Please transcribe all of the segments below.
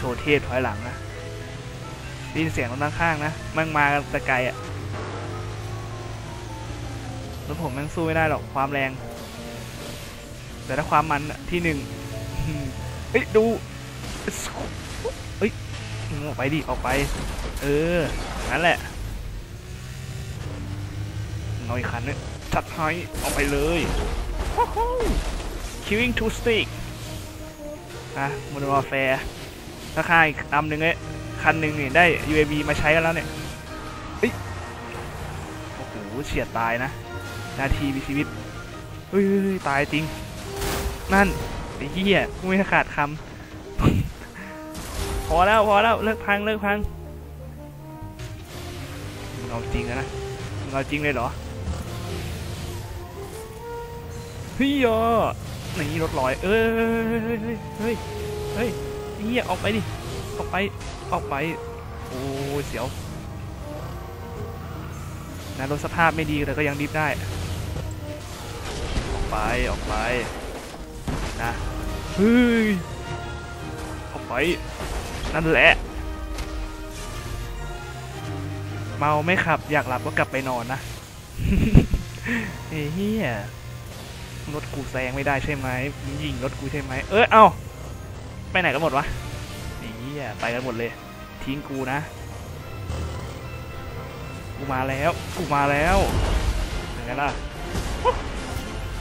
โชว์เทพถอยหลังนะได้ยินเสียงรถข้างๆนะมันมาแต่ไกลอะรถผมแมันสู้ไม่ได้หรอกความแรง แต่ถ้าความมันที่หนึ่งเฮ้ยดูเฮ้ยออกไปดิออกไป เออนั่นแหละเอาอีกคันเนึงจัดให้ออกไปเลย Killing to stick อะ Modern Warfare ราคาอีกลำหนึ่งเนี่ยคันหนึ่งเนี่ยได้ UAV มาใช้กันแล้วเนี่ยเฮ้ยโอ้โหเฉียดตายนะนาทีมีชีวิตเฮ้ยตายจริง นั่นไอ้เหี้ยไม่ขาดคำพอแล้วพอแล้วเลิกพังเลิกพังมึงเอาจริงนะมึงเอาจริงเลยเหรอเฮ้ยอะนี่รถลอยเอ้ยเฮ้ยเฮ้ย เหี้ยออกไปดิ ออกไป ออกไป โอ้เสียวนะรถสภาพไม่ดีแต่ก็ยังดิฟได้ ออกไป ออกไป นะ เฮ้ย ออกไป นั่นแหละ เมาไม่ขับ อยากหลับก็กลับไปนอนนะเฮียรถกูแซงไม่ได้ใช่ไหมยิงรถกูใช่ไหม เอ้ยเอ้า ไปไหนกันหมดวะนี่ไปกันหมดเลย ทิ้งกูนะ กูมาแล้ว กูมาแล้วยังไงล่ะ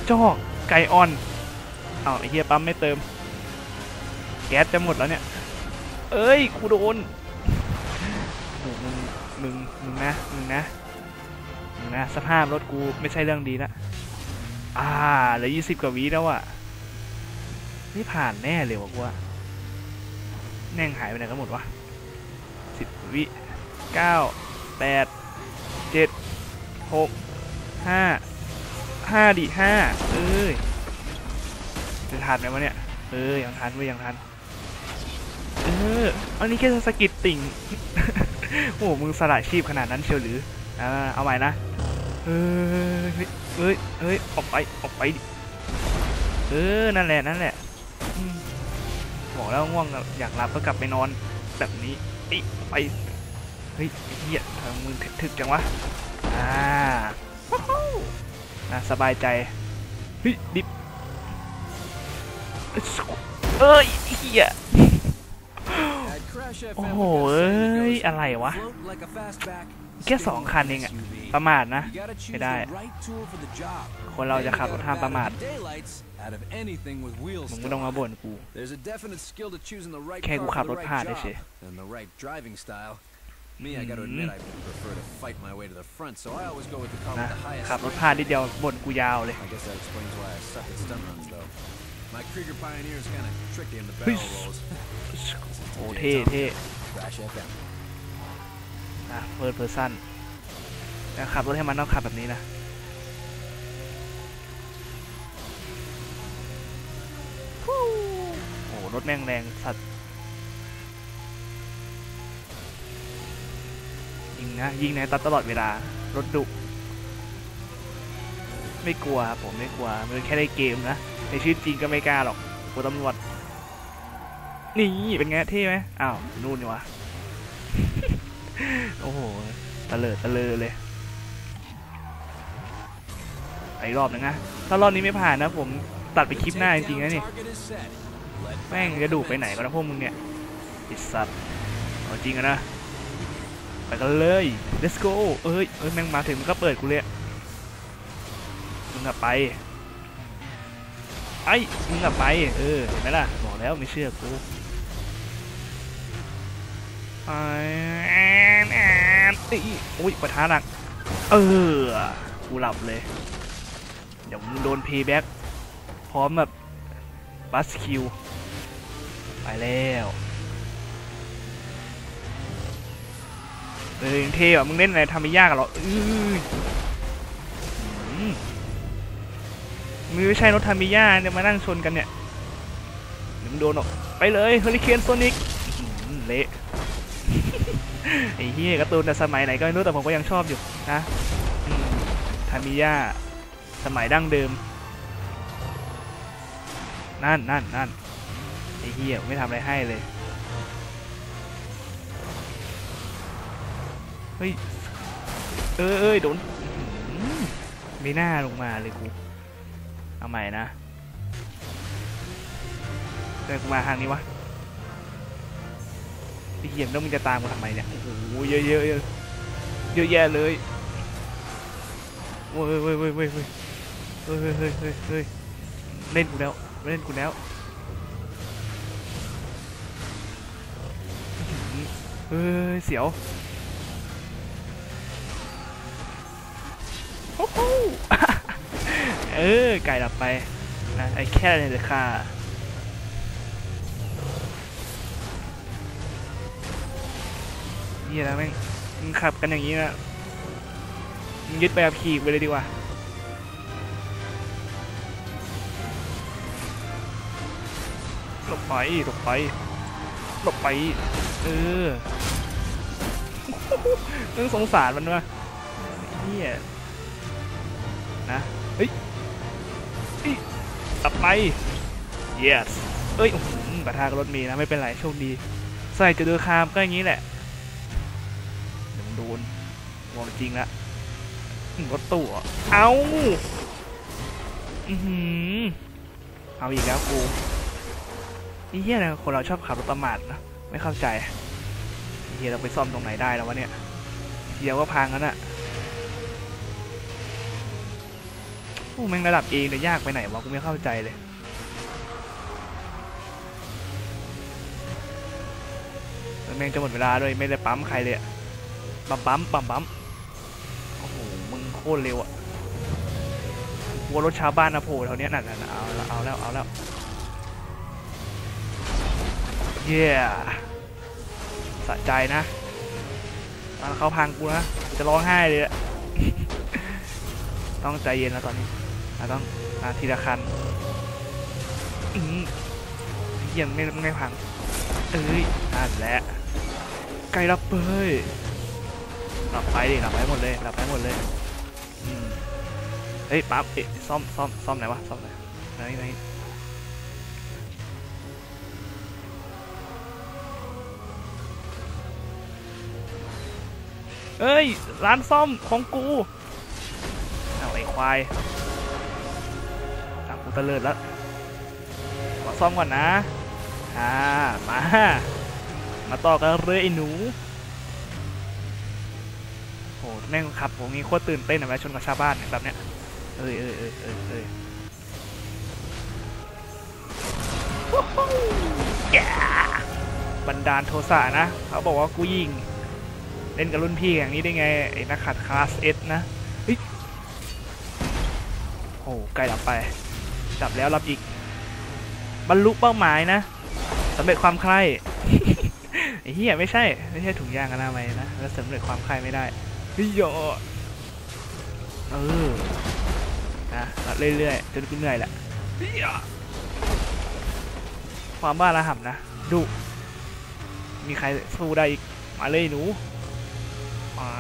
จอกไก่ออนเอาไอ้เฮียปั๊มไม่เติม แก๊สจะหมดแล้วเนี่ย เอ้ยกูโดนมึงมึงมึงนะมึงนะมึงนะสภาพรถกูไม่ใช่เรื่องดีนะอ่าเหลือยี่สิบกว่าวิแล้วอะไม่ผ่านแน่เลยวะกูว่า แน่งหายไปไหนกันหมดวะสิบวิเก้าแปดเจ็ดหกห้าห้าดิห้าเอ้ยจะทันไหมวะเนี่ยเออยังทันเว้ยยังทันเอออันนี้แค่สกิดติ่งโอ้โหมึงสละชีพขนาดนั้นเชียวหรืออ่าเอาใหม่นะเออเฮ้ยเฮ้ยเฮ้ยออกไปออกไปเออนั่นแหละนั่นแหละ บอกแล้วง่วงอยากหลับก็กลับไปนอนแบบนี้ไอ้ไปเฮ้ยเหี้ยทางมึงถึกจังวะอ่าว้าวนะสบายใจเฮ้ยดิบเอ้ยเหี้ยโอ้โหเอ้ยอะไรวะแค่สองคันเองอะประมาทนะไม่ได้ คนเราจะขับรถห้ามประมาท มึงไม่ต้องมาบ่นกูแค่กูขับรถพลาดเฉย Me, I gotta admit, I prefer to fight my way to the front, so I always go with the car นะ with the highest ขับรถพลาดนิดเดียวบ่นกูยาวเลย I guess that explains why I suck at stunt runs, though. My Krieger Pioneer is kind of tricky in the Peace. barrel rolls. โอ้เท่เท่ Crash FM. นะเพิร์ดเพอร์ซันนะขับรถให้มันต้องขับแบบนี้นะ รถแม่งแรงสัตว์ยิงนะยิงในตัดตลอดเวลารถดุไม่กลัวครับผมไม่กลัวมันแค่ในเกมนะในชีวิตจริงก็ไม่กล้าหรอกกลัวตำรวจนี่เป็นไงเท่ไหมอ้าวนู่นนี่วะโอ้โหตะเลอตะเลอเลยไปอีกรอบนึงนะถ้ารอบนี้ไม่ผ่านนะผมตัดไปคลิปหน้าจริงๆนะนี่ แม่งจะดูไปไหนกันนะพวกมึงเนี่ยไอิสัตว์เอาจริงอะนะ ไปกันเลย let's go เอ้ยเอ้ยแม่งมาถึงมันก็เปิดกูเลยมึงอะไปไอ้มึงอะไป เออเห็นไหมล่ะ บอกแล้วไม่เชื่อกูไอ้แอนแอนเอ้ยโอ้ยประทาหนัก เออ กูหลับเลย เดี๋ยวมึงโดนเพย์แบ็กพร้อมแบบบัสคิว แล้วเออยังเท่อะมึงเล่นอะไรทำไม่ยากหรออือหือไม่ใช่รถทามิยาเนี่ยมานั่งชนกันเนี่ยเดี๋ยวมึงโดนหรอกไปเลยเฮอริเคนโซนิกเละไอ้เฮียการ์ตูนแต่สมัยไหนก็ไม่รู้แต่ผมก็ยังชอบอยู่นะทามิยาสมัยดั้งเดิม นั่นนั่นนั่น ไอ้เหี้ยไม่ทำอะไรให้เลย เฮ้ย เอ้ยเอ้ยโดนมีหน้าลงมาเลยกู เอาใหม่นะแต่กูมาทางนี้วะไอ้เหี้ยแล้วมึงจะตามกูทำไมเนี่ย โอ้โห เยอะเยอะเยอะเยอะแยะเลยเฮ้ยเฮ้ยเฮ้ยเฮ้ยเฮ้ยเฮ้ยเฮ้ยเล่นกูแล้ว เล่นกูแล้ว เฮ้ย เสียวโอ้โหเออ ไก่ดับไปนะไอ้แค่เนี่ยเลยค่ะนี่นะแม่งมึงขับกันอย่างนี้นะมึงยึดไปกับขี่ไปเลยดีกว่าหลบไปหลบไปหลบไป เออต้องสงสารมันวะเฮียนะเฮ้ยเฮ้ยตับไป yes เอ้ยอื้อหือปะทะกับรถมีนะ ไม่เป็นไรโชคดี ใส่จะเดือคามก็อย่างนี้แหละเดี๋ยวมันโดนวองจริงละอื้อรถตู้เอเอาอือหือเอาอีกแล้วกูนี่เฮียนะคนเราชอบขับรถประมาทนะ ไม่เข้าใจเฮียเราไปซ่อมตรงไหนได้แล้ววะเนี่ยเดียวก็พังแล้วน่ะโอ้แม่งระดับเองเนี่ยยากไปไหนวะกูไม่เข้าใจเลยแล้วแม่งจะหมดเวลาด้วยไม่ได้ปั๊มใครเลยอะปั๊มปั๊มปั๊มปั๊มโอ้โหมึงโคตรเร็วอะกลัวรถชาวบ้านนะโผล่แถวนี้ยนั่นเอาแล้วเอาแล้วเอาแล้ว เย้สะใจนะตอนเขาพังกูนะจะร้องไห้เลยอะต้องใจเย็นแล้วตอนนี้ต้องอทีละคันอืมเยี่ยมไม่ไม่พัง เอ้ยนั่นแหละไกลรับเปยหลับไปดิหลับไปหมดเลยหลับไปหมดเลยเฮ้ยปั๊บเอ๊ะซ่อมซ่อมซ่อมไหนวะซ่อมไหนไหนไหน เอ้ย ร้านซ่อมของกูเอาไอ้ควายตามกูตะเลิดแล้ว ขอซ่อมก่อนนะ อ่า มา มาต่อกันเลยไอ้หนูโหแม่งขับผมงี้โคตรตื่นเต้นอะเวลาชนกับชาวบ้านแบบเนี้ย เอ้ยเอ้ยเอ้ยเอ้ยเอ้ยบันดาลโทสะนะ เขาบอกว่ากูยิง เล่นกับรุ่นพี่อย่างนี้ได้ไงไอ้นักขัดคลาสเอสนะโอ้ใกลดับไป ดับแล้วรับอีก บรรลุเป้าหมายนะสำเร็จความใคร่ไอ้เหี้ยไม่ใช่ ไม่ใช่ถุงยางอนามัยนะ แล้วสำเร็จความใคร่ไม่ได้เฮ้ยโยเออนะเรื่อยๆจนกูเหนื่อยแหละเหี้ยความบ้าระห่ำนะดุมีใครสู้ได้อีก มาเลยหนู มา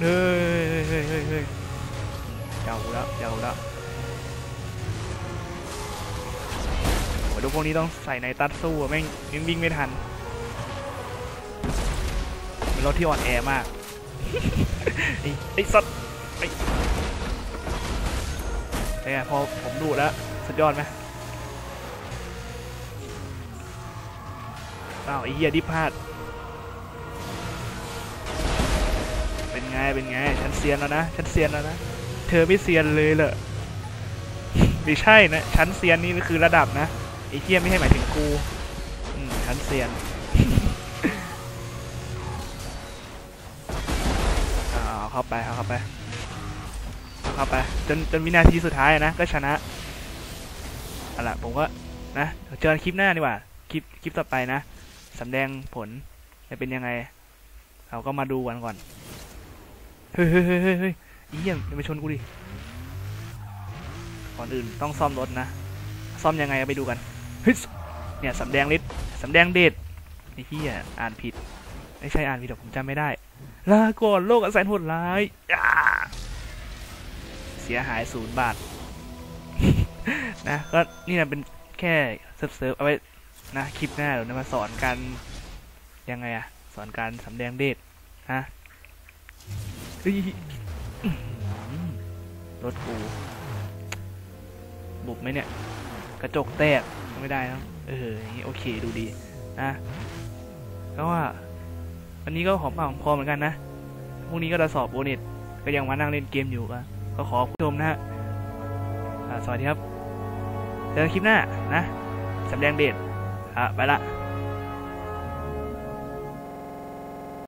เฮ้ยเฮ้ยเฮ้ยเฮ้ยเาแล้วเจ้าแล้วโอ้ยดูพวกนี้ต้องใส่ในตัดสู้อะแม่งยังวิ่งไม่ทันเป็นรถที่อ่อนแอมากไอ้ไอ้สัตว์ไอ้เนี่ยพอผมดูแล้วสุดยอดไหมอ้าวไอ้เหี้ยดิพลาด ไงเป็นไงฉันเซียนแล้วนะฉันเซียนแล้วนะเธอไม่เซียนเลยเหรอไม่ใช่นะชั้นเซียนนี่คือระดับนะไอ้เทียไม่ใช่หมายถึงกูอืมชั้นเซียนเอาเอาเข้าไปเอาเข้าไปเอาเข้าไปจนจนวินาทีสุดท้ายนะก็ชนะเอาละผมก็นะเจอกันคลิปหน้าดีกว่าคลิปคลิปต่อไปนะสำแดงผลจะเป็นยังไง เราก็มาดูกันก่อน เฮ้ยเฮ้ยเฮ้ยเฮ้ยเฮ้ยอีเหี้ยอย่ามาชนกูดิ ก่อนอื่นต้องซ่อมรถนะ ซ่อมยังไงเอาไปดูกัน เฮ้ย เนี่ยสำแดงฤทธิ์สำแดงเดชไอ้เหี้ยอ่านผิด ไม่ใช่อ่านผิดหรอกผมจำไม่ได้ ลาก่อนโลกอันแสนโหดร้ายอ่าเสียหายศูนย์บาท นะ ก็นี่นะเป็นแค่เซิร์ฟเซิร์ฟเอาไว้นะคลิปหน้าเดี๋ยวจะมาสอนการยังไงอะสอนการสำแดงเดชนะ เฮ้ยรถกูบุบไหมเนี่ย กระจกแตกไม่ได้นะเอออย่างนี้โอเคดูดีนะก็ว่าวันนี้ก็หอมปากหอมคอเหมือนกันนะพรุ่งนี้ก็จะสอบโบเน็ตก็ยังมานั่งเล่นเกมอยู่ก็ก็ขอผู้ชมนะฮะสวัสดีครับเจอกันคลิปหน้านะสำแดงเดชอะไปละ